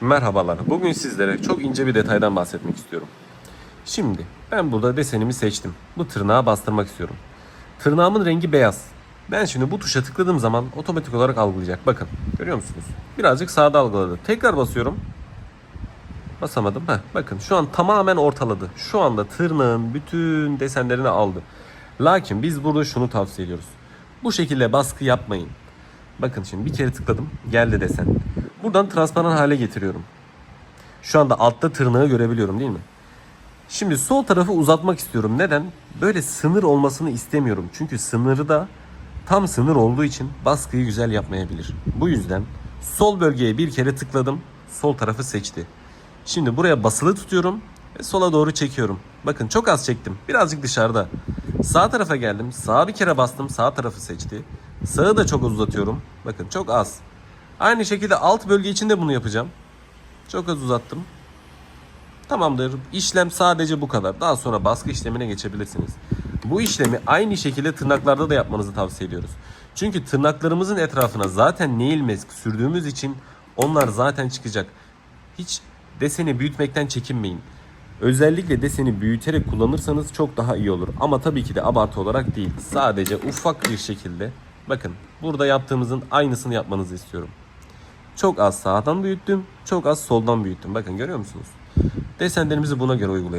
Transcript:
Merhabalar. Bugün sizlere çok ince bir detaydan bahsetmek istiyorum. Şimdi ben burada desenimi seçtim. Bu tırnağa bastırmak istiyorum. Tırnağımın rengi beyaz. Ben şimdi bu tuşa tıkladığım zaman otomatik olarak algılayacak. Bakın görüyor musunuz? Birazcık sağda algıladı. Tekrar basıyorum. Basamadım. Heh, bakın şu an tamamen ortaladı. Şu anda tırnağın bütün desenlerini aldı. Lakin biz burada şunu tavsiye ediyoruz. Bu şekilde baskı yapmayın. Bakın şimdi bir kere tıkladım. Geldi desen. Buradan transparan hale getiriyorum. Şu anda altta tırnağı görebiliyorum değil mi? Şimdi sol tarafı uzatmak istiyorum. Neden? Böyle sınır olmasını istemiyorum. Çünkü sınırı da tam sınır olduğu için baskıyı güzel yapmayabilir. Bu yüzden sol bölgeye bir kere tıkladım. Sol tarafı seçti. Şimdi buraya basılı tutuyorum ve sola doğru çekiyorum. Bakın çok az çektim. Birazcık dışarıda. Sağ tarafa geldim. Sağa bir kere bastım. Sağ tarafı seçti. Sağı da çok uzatıyorum. Bakın çok az. Aynı şekilde alt bölge için de bunu yapacağım. Çok az uzattım. Tamamdır. İşlem sadece bu kadar. Daha sonra baskı işlemine geçebilirsiniz. Bu işlemi aynı şekilde tırnaklarda da yapmanızı tavsiye ediyoruz. Çünkü tırnaklarımızın etrafına zaten nail mask sürdüğümüz için onlar zaten çıkacak. Hiç deseni büyütmekten çekinmeyin. Özellikle deseni büyüterek kullanırsanız çok daha iyi olur. Ama tabii ki de abartı olarak değil. Sadece ufak bir şekilde. Bakın burada yaptığımızın aynısını yapmanızı istiyorum. Çok az sağdan büyüttüm, çok az soldan büyüttüm. Bakın görüyor musunuz? Desenlerimizi buna göre uygulayalım.